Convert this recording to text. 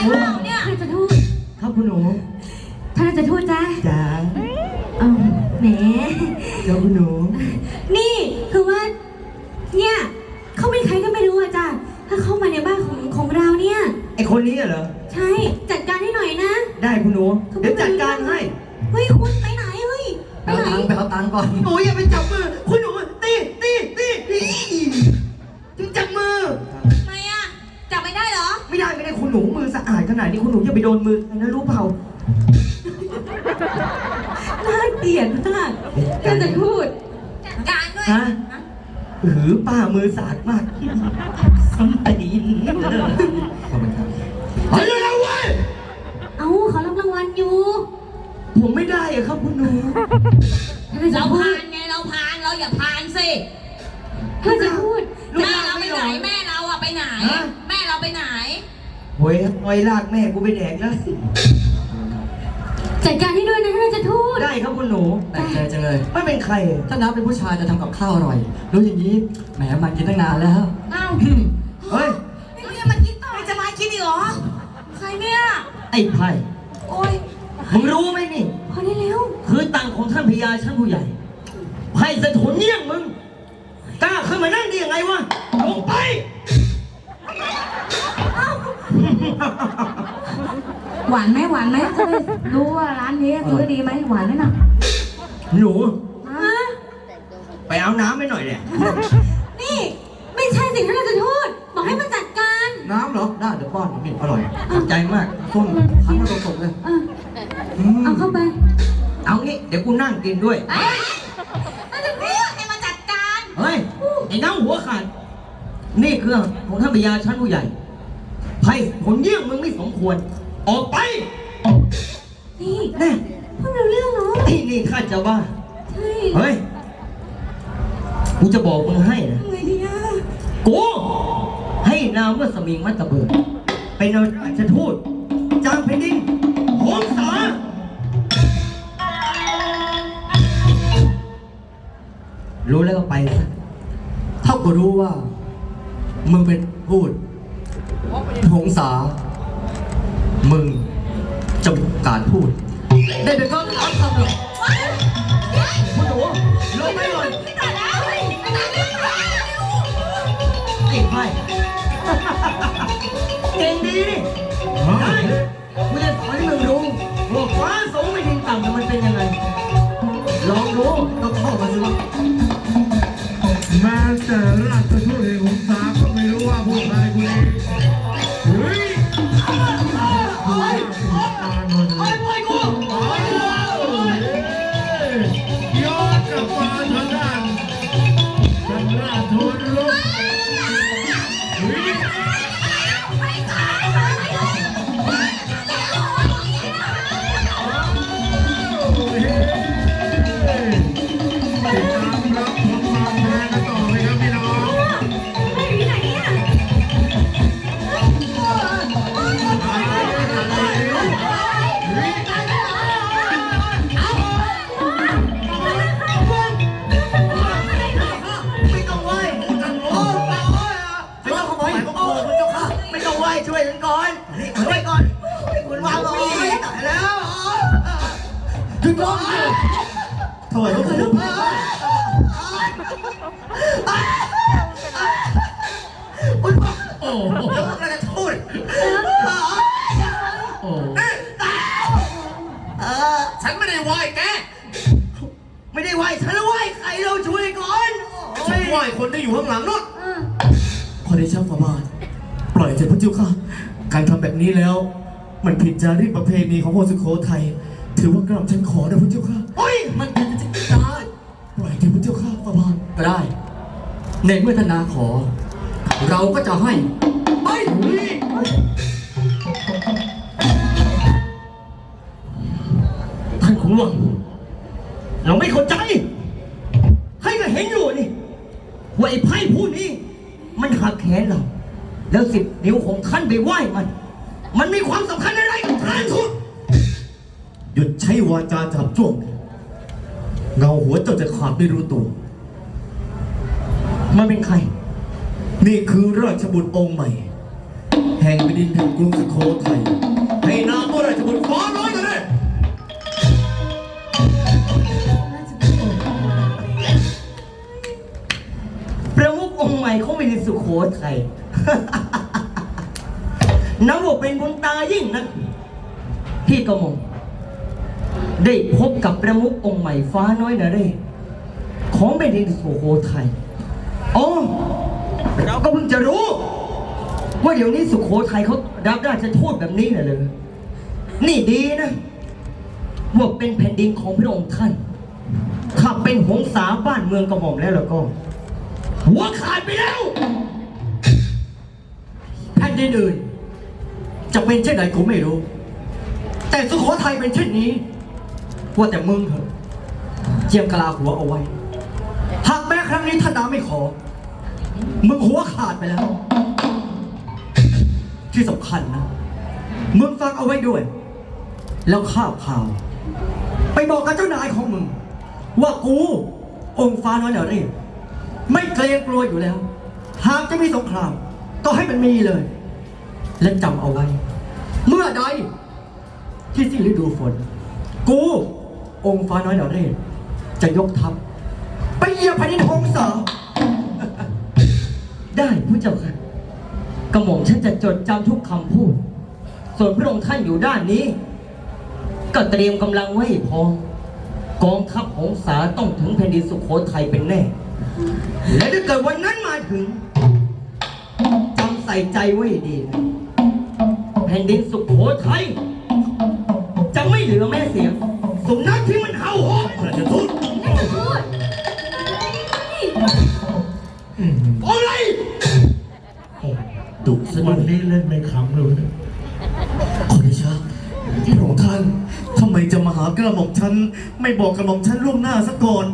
รเปล่าเนี่ย ท่านราชทูตครับคุณหนูท่านราชทูตจ้าจ๋าเอ้าแหมเจ้าคุณหนูนี่คือว่า เนี่ย เขาเป็นใครก็ไม่รู้อะจ้ะถ้าเข้ามาในบ้านของของเราเนี่ย ไอคนนี้เหรอ ใช่ จัดการให้หน่อยนะ ได้คุณหนู เดี๋ยวจัดการให้ เฮ้ยคุณไปไหนเฮ้ย ไปเอาไหน ตังค์ไปเอาตังค์ก่อน หนูอย่าไปจับมือ คุณหนู คุณหนูมือสะอาดขนาดนี้คุณหนูอย่าไปโดนมือใครนะรู้เปล่า น่าเกลียดมากท่านราชทูตจัดการด้วยฮะ หือป้ามือสะอาดมากซ้ำตีนขอบคุณครับเฮ้ยเร็วๆเว้ยเอ้าเขารับรางวัลอยู่ผมไม่ได้อะครับ คุณหนูท่านราชเราทูพาตนไงเราพานเราอย่าพานสิท่านราชทูตแม่เราไปไหนแม่เราอะไปไหนฮะแม่เราไปไหน โว้ยปล่อยลากแม่กูไปแดกแล้ว จัดการให้ด้วยนะท่านราชทูต ได้ครับคุณหนู แปลกใจจังเลย ไม่เป็นใคร ถ้านับเป็นผู้ชายจะทำกับข้าวอร่อย รู้อย่างนี้ แหมมันกินตั้งนานแล้วเอ้าเฮ้ยนี่ก็ยังมากินต่อจะมากินอีกเหรอ ใครเนี่ย ไอ้ไพ่โอ้ยมึงรู้ไหมนี่ พอได้แล้ว คือตังของท่านพญาชั้นผู้ใหญ่ ไพ่สะทุนเยี่ยงมึง กล้าขึ้นมานั่งได้ยังไงวะ ลงไป หวานไหมหวานไหมจะได้รู้ว่าร้านนี้ซื้อดีไหมหวานไหมน่ะหนูฮะไปเอาน้ำไปหน่อยเนี่ยนี่ ไม่ใช่สิท่านราชทูตบอกให้มาจัดการ น้ำเหรอ ได้เดี๋ยวป้อนนี่อร่อยขอบใจมากส้มทั้งมาสดๆเลยเออเอาเข้าไปเอางี้เดี๋ยวกูนั่งกินด้วย เอ้ยนั่นจะพูดให้มาจัดการ เฮ้ย ไอ้น้ำหัวขาดนี่เครื่องของท่านพญาชั้นผู้ใหญ่ ไพ่ผลเยี่ยงมึงไม่สมควร ออกไป นี่แน่เพิ่งรู้เรื่องเหรอที่นี่ข้าจะว่า ใช่เฮ้ย กูจะบอกมึงให้นะ ทำไงดีอะกู ให้นามว่าสมิงมัตตะเบิดเป็นราชทูตจางแผ่นดินโหงสารู้แล้วก็ไปซะถ้ากูรู้ว่า มึงเป็นพูด หงสา มึงจะการพูด ได้เป็นก็รับคำหรอกคุณหนูลงไม่ตัดแล้วไม่ตัดแล้วไอ้ไพ่เก่งดีนี่เฮ้ยกูจะสอนให้มึงรู้ว่าฟ้าสูงไม่ดินต่ำแต่มันเป็นยังไง ลองดู ถึงร้องถอยเขาคือคุณพ่อโอ้โหแล้วก็จะพูดโอ้เออฉันไม่ได้ไหว้แก ไม่ได้ไหว้ฉันไหว้ใครเราช่วยก่อนฉันไหว้คนที่อยู่ข้างหลังนู่นเอได้ช่างประมาณปล่อยเถอะพระเจ้าค่ะ การทำแบบนี้แล้ว มันผิดจารีตประเพณีของคนสุโขทัย ถือว่ากระหม่อมฉันขอนะพระเจ้าค่ะโอ้ยมันเป็นจริงได้ปล่อยเถอะพระเจ้าค่ะประมาณก็ได้ ในเมื่อธนาขอ เราก็จะให้ไปท่านขุนหลวงเราไม่เข้าใจให้ก็เห็นอยู่นี่ว่าไอ้ไพ่ผู้นี้ มันหักแขนเรา แล้วสิบนิ้วของท่านไปไหว้มัน มันมีความสำคัญอะไรกับท่านทุก หยุดใช้วาจาจับจ้วง เงาหัวเจ้าจะขาดไม่รู้ตัว มันเป็นใคร นี่คือราชบุตรองค์ใหม่ แห่งแผ่นดินแห่งกรุงสุโขทัยให้นามว่าราชบุตรฟ้าน้อยกันเลยประมุของค์ใหม่ของแผ่นดินสุโขทัย นับว่าเป็นบุญตายิ่งนะพี่กระหม่อม ได้พบกับประมุของค์ใหม่ฟ้าน้อยนะเรศของแผ่นดินสุโขทัยอ๋อเราก็เพิ่งจะรู้ ว่าเดี๋ยวนี้สุโขทัยเขารับราชทูตแบบนี้น่ะเลย นี่ดีนะว่าเป็นแผ่นดินของพระองค์ท่าน ถ้าเป็นหงสาบ้านเมืองกระหม่อมแล้วแล้วก็หัวขาดไปแล้วแผ่นดินอื่นจะเป็นเช่นไหนกูไม่รู้ แต่สุโขทัยเป็นเช่นนี้ ว่าแต่มึงเหอะเจียมกะลาหัวเอาไว้ หากแม้ครั้งนี้ท่านน้าไม่ขอ มึงหัวขาดไปแล้ว ที่สำคัญนะ มึงฟังเอาไว้ด้วย แล้วข้าวข่าว ไปบอกกับเจ้านายของมึง ว่ากู องค์ฟ้าน้อยเหนือเรียไม่เกรงกลัวอยู่แล้ว หากจะมีสงคราม ก็ให้มันมีเลย และจำเอาไว้ เมื่อใดที่สิ้นฤดูฝน กู องค์ฟ้าน้อยเหนือเรศจะยกทัพไปเหยียบแผ่นดินหงสาได้ผู้เจ้าค่ะกระหม่อมฉันจะจดจำทุกคำพูด ส่วนพระองค์ท่านอยู่ด้านนี้ ก็เตรียมกำลังไว้พอกองทัพหงสาต้องถึงแผ่นดินสุโขทัยเป็นแน่ และถ้าเกิดวันนั้นมาถึงจำใส่ใจไว้ดีนะแผ่นดินสุโขทัยจะไม่เหลือแม่เสียง สุนัขที่มันเห่าหอนราชทูตแล้วจะพูดอะไรดุซะวันนี้เล่นไม่ขำเลย ขอเดชะพระองค์ท่านทำไมจะมาหากระหม่อมฉัน ไม่บอกกระหม่อมฉันล่วงหน้าซะก่อน